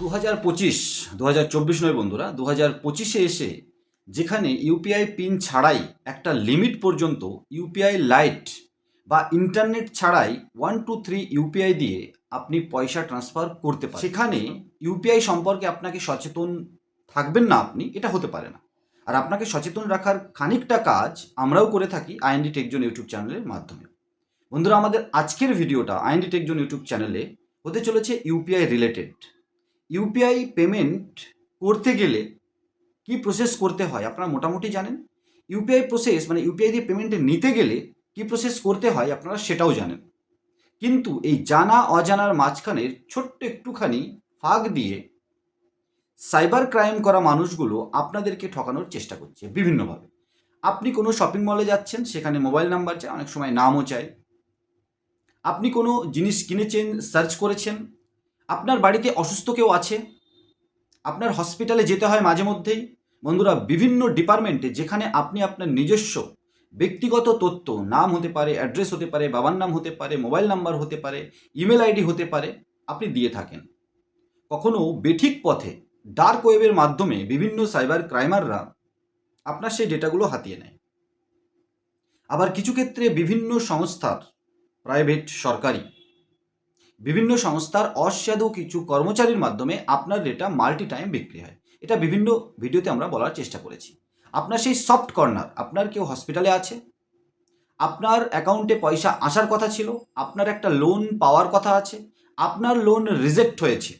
দু হাজার পঁচিশ দু হাজার চব্বিশ নয় বন্ধুরা দু হাজার পঁচিশে এসে যেখানে ইউপিআই পিন ছাড়াই একটা লিমিট পর্যন্ত ইউপিআই লাইট বা ইন্টারনেট ছাড়াই ওয়ান, টু, থ্রি ইউপিআই দিয়ে আপনি পয়সা ট্রান্সফার করতে পারেন। সেখানে ইউপিআই সম্পর্কে আপনাকে সচেতন থাকবেন না আপনি, এটা হতে পারে না। আর আপনাকে সচেতন রাখার খানিকটা কাজ আমরাও করে থাকি আইএনডি টেকজন ইউটিউব চ্যানেলের মাধ্যমে। বন্ধুরা, আমাদের আজকের ভিডিওটা আইএনডি টেকজন ইউটিউব চ্যানেলে হতে চলেছে ইউপিআই রিলেটেড ইউপিআই পেমেন্ট করতে গেলে কি প্রসেস করতে হয়? আপনারা মোটামুটি জানেন? ইউপিআই প্রসেস মানে ইউপিআই দিয়ে পেমেন্ট নিতে গেলে কি প্রসেস করতে হয় আপনারা সেটাও জানেন। কিন্তু এই জানা অজানার মাঝখানের ছোট্ট একটুখানি ফাঁক দিয়ে সাইবার ক্রাইম করা মানুষগুলো আপনাদেরকে ঠকানোর চেষ্টা করছে বিভিন্নভাবে। আপনি কোনো শপিং মলে যাচ্ছেন, সেখানে মোবাইল নাম্বার চায় অনেক সময় নামও চায় আপনি কোনো জিনিস কিনেছেন সার্চ করেছেন আপনার বাড়িতে অসুস্থ কেউ আছে? আপনার হসপিটালে যেতে হয় মাঝে মধ্যেই? বন্ধুরা, বিভিন্ন ডিপার্টমেন্টে যেখানে আপনি আপনার নিজস্ব ব্যক্তিগত তথ্য, নাম হতে পারে অ্যাড্রেস হতে পারে, বাবার নাম হতে পারে মোবাইল নাম্বার হতে পারে ইমেল আইডি হতে পারে, আপনি দিয়ে থাকেন। কখনো বেঠিক পথে ডার্ক ওয়েবের মাধ্যমে বিভিন্ন সাইবার ক্রাইমাররা আপনার সেই ডেটাগুলো হাতিয়ে নেয়। আবার কিছু ক্ষেত্রে বিভিন্ন সংস্থার প্রাইভেট সরকারি বিভিন্ন সংস্থার অসাধু কিছু কর্মচারীর মাধ্যমে আপনার ডেটা মাল্টি টাইম বিক্রি হয়। এটা বিভিন্ন ভিডিওতে আমরা বলার চেষ্টা করেছি। আপনার সেই সফট কর্নার আপনার কেউ হসপিটালে আছে? আপনার অ্যাকাউন্টে পয়সা আসার কথা ছিল? আপনার একটা লোন পাওয়ার কথা আছে? আপনার লোন রিজেক্ট হয়েছে?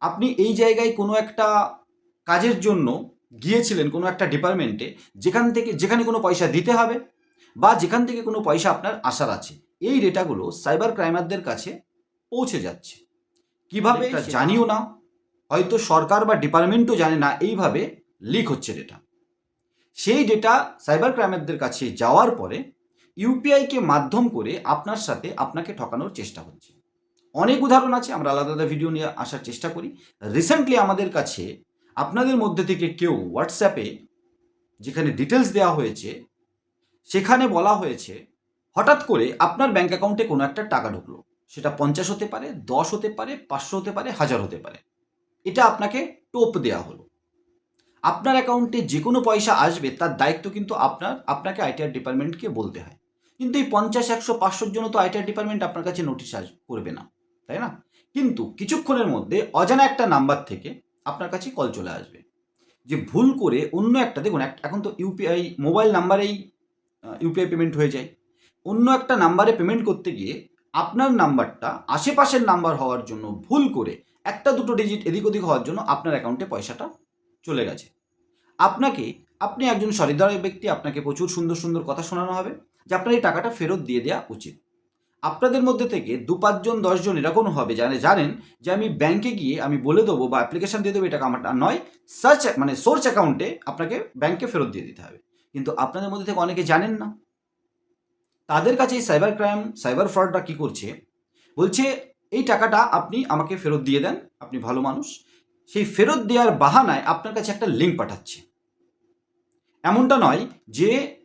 আপনি এই জায়গায় কোনো একটা কাজের জন্য গিয়েছিলেন কোনো একটা ডিপার্টমেন্টে যেখান থেকে, যেখানে কোনো পয়সা দিতে হবে বা যেখান থেকে কোনো পয়সা আপনার আসার আছে। এই ডেটাগুলো সাইবার ক্রাইমারদের কাছে পৌঁছে যাচ্ছে। কীভাবে জানিও না হয়তো সরকার বা ডিপার্টমেন্টও জানে না এইভাবে লিক হচ্ছে ডেটা। সেই ডেটা সাইবার ক্রাইমারদের কাছে যাওয়ার পরে ইউপিআইকে মাধ্যম করে আপনার সাথে আপনাকে ঠকানোর চেষ্টা হচ্ছে। অনেক উদাহরণ আছে আমরা আলাদা আলাদা ভিডিও নিয়ে আসার চেষ্টা করি। রিসেন্টলি আমাদের কাছে আপনাদের মধ্যে থেকে কেউ হোয়াটসঅ্যাপে যেখানে ডিটেলস দেওয়া হয়েছে সেখানে বলা হয়েছে হঠাৎ করে আপনার ব্যাংক অ্যাকাউন্টে কোনো একটা টাকা ঢুকলো। সেটা পঞ্চাশ হতে পারে, দশ হতে পারে, পাঁচশো হতে পারে, হাজার হতে পারে। এটা আপনাকে টোপ দেওয়া হলো। আপনার অ্যাকাউন্টে যে কোনো পয়সা আসবে, তার দায়িত্ব কিন্তু আপনার, আপনাকে আইটিআর ডিপার্টমেন্টকে বলতে হয়। কিন্তু এই পঞ্চাশ, একশো, পাঁচশোর জন্য তো আইটিআর ডিপার্টমেন্ট আপনার কাছে নোটিশ আস, করবে না, তাই না? কিন্তু কিছুক্ষণের মধ্যে অজানা একটা নাম্বার থেকে আপনার কাছে কল চলে আসবে। যে ভুল করে অন্য একটা দেখুন এখন তো ইউপিআই মোবাইল নাম্বারেই ইউপিআই পেমেন্ট হয়ে যায়। অন্য একটা নাম্বারে পেমেন্ট করতে গিয়ে আপনার নাম্বারটা আশেপাশের নাম্বার হওয়ার জন্য ভুল করে একটা দুটো ডিজিট এদিক ওদিক হওয়ার জন্য আপনার অ্যাকাউন্টে পয়সাটা চলে গেছে। আপনাকে, আপনি একজন সরিদার ব্যক্তি, আপনাকে প্রচুর সুন্দর সুন্দর কথা শোনানো হবে যে আপনার এই টাকাটা ফেরত দিয়ে দেওয়া উচিত। আপনাদের মধ্যে থেকে দু পাঁচজন, দশজন এরকম হবে জানে জানেন যে আমি ব্যাংকে গিয়ে আমি বলে দেবো বা অ্যাপ্লিকেশান দিয়ে দেবো এটা আমার নয় সার্চ মানে সোর্স অ্যাকাউন্টে আপনাকে ব্যাংকে ফেরত দিয়ে দিতে হবে। কিন্তু আপনাদের মধ্যে থেকে অনেকে জানেন না। তাদের কাছে এই সাইবার ক্রাইম সাইবার ফ্রডটা কী করছে? বলছে, এই টাকাটা আপনি আমাকে ফেরত দিয়ে দেন, আপনি ভালো মানুষ। সেই ফেরত দেওয়ার বাহানায় আপনার কাছে একটা লিঙ্ক পাঠাচ্ছে। এমনটা নয় যে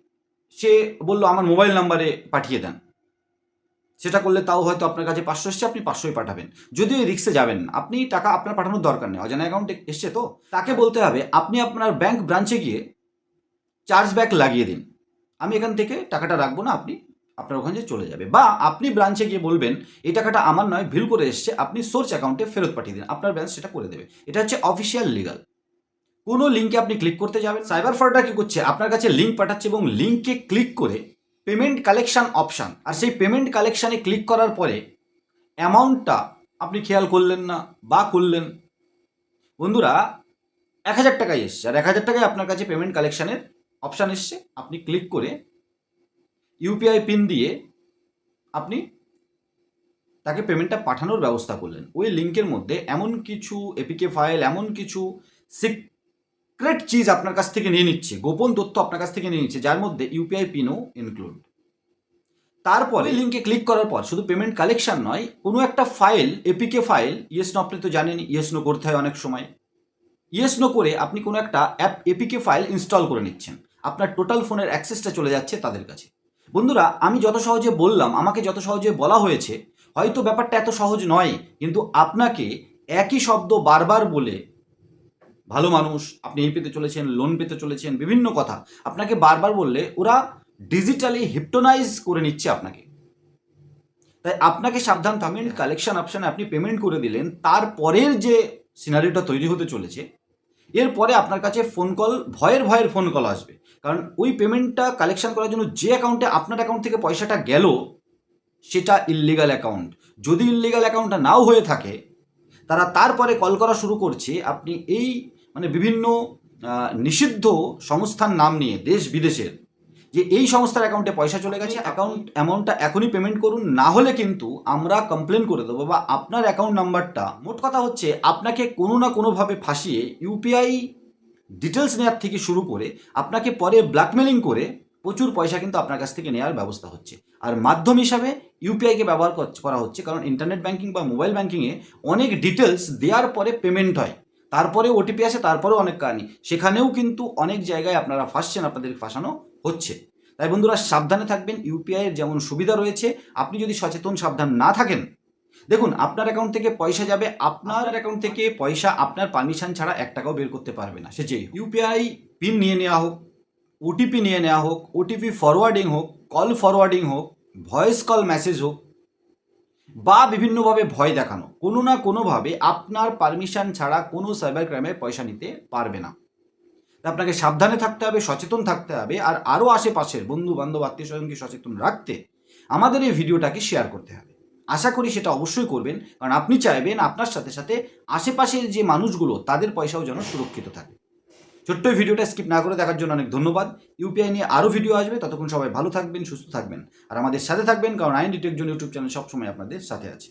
সে বলল, আমার মোবাইল নাম্বারে পাঠিয়ে দেন। সেটা করলে তাও হয়তো আপনার কাছে পাঁচশো এসছে, আপনি পাঁচশোই পাঠাবেন। যদিও রিক্সে যাবেন আপনি টাকা আপনার পাঠানোর দরকার নেই। অজানা অ্যাকাউন্টে এসছে তো? তাকে বলতে হবে, আপনি আপনার ব্যাংক ব্রাঞ্চে গিয়ে চার্জ ব্যাক লাগিয়ে দিন। আমি এখান থেকে টাকাটা রাখব না, আপনি আপনার ওখানে চলে যাবে। বা আপনি ব্রাঞ্চে গিয়ে বলবেন, এই টাকাটা আমার নয়, ভিল করে এসছে, আপনি সোর্স অ্যাকাউন্টে ফেরত পাঠিয়ে দিন। আপনার ব্রাঞ্চ সেটা করে দেবে। এটা হচ্ছে অফিসিয়াল লিগাল কোনো লিঙ্কে আপনি ক্লিক করতে যাবেন। সাইবার ফ্রডটা কি করছে? আপনার কাছে লিঙ্ক পাঠাচ্ছে এবং লিঙ্কে ক্লিক করে পেমেন্ট কালেকশান অপশান আর সেই পেমেন্ট কালেকশানে ক্লিক করার পরে অ্যামাউন্টটা আপনি খেয়াল করলেন না বা করলেন। বন্ধুরা, এক হাজার টাকায় এসছে, আর এক হাজার টাকায় আপনার কাছে পেমেন্ট কালেকশানের অপশান এসছে। আপনি ক্লিক করে ইউপিআই পিন দিয়ে আপনি তাকে পেমেন্টটা পাঠানোর ব্যবস্থা করলেন। ওই লিঙ্কের মধ্যে এমন কিছু এপিকে ফাইল এমন কিছু সিক্রেট চিজ আপনার কাছ থেকে নিয়ে নিচ্ছে গোপন তথ্য আপনার কাছ থেকে নিয়ে নিচ্ছে যার মধ্যে ইউপিআই পিনও ইনক্লুড তারপরে লিঙ্কে ক্লিক করার পর শুধু পেমেন্ট কালেকশন নয় কোনো একটা file APK file yes no আপনি তো জানেন ইয়েস নো করতে হয় অনেক সময়। ইয়েস নো করে আপনি কোনো একটা অ্যাপ এপিকে ফাইল ইনস্টল করে নিচ্ছেন। আপনার টোটাল ফোনের অ্যাক্সেসটা চলে যাচ্ছে তাদের কাছে। বন্ধুরা, আমি যত সহজে বললাম, আমাকে যত সহজে বলা হয়েছে, হয়তো ব্যাপারটা এত সহজ নয়, কিন্তু আপনাকে একই শব্দ বারবার বলে ভালো মানুষ, আপনি এই পেতে চলেছেন লোন পেতে চলেছেন, বিভিন্ন কথা, আপনাকে বারবার বললে ওরা ডিজিটালি হিপটোনাইজ করে নিচ্ছে আপনাকে। তাই আপনাকে সাবধান থাকবেন কালেকশন অপশানে আপনি পেমেন্ট করে দিলেন, তারপরের যে সিনারিটা তৈরি হতে চলেছে, এরপরে আপনার কাছে ফোন কল ভয়ের ভয়ের ফোন কল আসবে। কারণ ওই পেমেন্টটা কালেকশন করার জন্য যে অ্যাকাউন্টে আপনার অ্যাকাউন্ট থেকে পয়সাটা গেল, সেটা ইললিগাল অ্যাকাউন্ট যদি ইললিগাল অ্যাকাউন্টটা নাও হয়ে থাকে, তারা তারপরে কল করা শুরু করছে, আপনি এই মানে বিভিন্ন নিষিদ্ধ সংস্থার নাম নিয়ে দেশ বিদেশের, যে এই সংস্থার অ্যাকাউন্টে পয়সা চলে গেছে অ্যাকাউন্ট অ্যামাউন্টটা এখনই পেমেন্ট করুন, না হলে কিন্তু আমরা কমপ্লেন করে দেবো বা আপনার অ্যাকাউন্ট নাম্বারটা মোট কথা হচ্ছে আপনাকে কোনো না কোনোভাবে ফাঁসিয়ে ইউপিআই ডিটেলস নেওয়ার থেকে শুরু করে আপনাকে পরে ব্ল্যাকমেলিং করে প্রচুর পয়সা কিন্তু আপনার কাছ থেকে নেওয়ার ব্যবস্থা হচ্ছে। আর মাধ্যম হিসাবে ইউপিআইকে ব্যবহার কর- হচ্ছে, কারণ ইন্টারনেট ব্যাংকিং বা মোবাইল ব্যাংকিংয়ে অনেক ডিটেলস দেওয়ার পরে পেমেন্ট হয়। তারপরে ওটিপি আসে, তারপরেও অনেক কাহিনি সেখানেও কিন্তু অনেক জায়গায় আপনারা ফাঁসছেন আপনাদের ফাঁসানো হচ্ছে। তাই বন্ধুরা, সাবধানে থাকবেন। ইউপিআইয়ের যেমন সুবিধা রয়েছে, আপনি যদি সচেতন, সাবধান না থাকেন দেখুন আপনার অ্যাকাউন্ট থেকে পয়সা যাবে আপনার অ্যাকাউন্ট থেকে পয়সা আপনার পারমিশন ছাড়া এক টাকাও বের করতে পারবে না। সে যে ইউপিআই পিন নিয়ে নেওয়া হোক ওটিপি নিয়ে নেওয়া হোক ওটিপি ফরওয়ার্ডিং হোক কল ফরওয়ার্ডিং হোক ভয়েস কল মেসেজ হোক বা বিভিন্নভাবে ভয় দেখানো কোনো না কোনোভাবে আপনার পারমিশন ছাড়া কোনো সাইবার ক্রাইমে পয়সা নিতে পারবে না। আপনাকে সাবধানে থাকতে হবে সচেতন থাকতে হবে আর আরও আশেপাশের বন্ধু বান্ধব আত্মীয় স্বজনকে সচেতন রাখতে আমাদের এই ভিডিওটাকে শেয়ার করতে হবে। আশা করি সেটা অবশ্যই করবেন, কারণ আপনি চাইবেন আপনার সাথে সাথে আশেপাশের যে মানুষগুলো, তাদের পয়সাও যেন সুরক্ষিত থাকে। ছোট্ট ভিডিওটা স্কিপ না করে দেখার জন্য অনেক ধন্যবাদ। ইউপিআই নিয়ে আরও ভিডিও আসবে, ততক্ষণ সবাই ভালো থাকবেন, সুস্থ থাকবেন। আর আমাদের সাথে থাকবেন, কারণ আইন ডিটেকজন ইউটিউব চ্যানেল সবসময় আপনাদের সাথে আছে।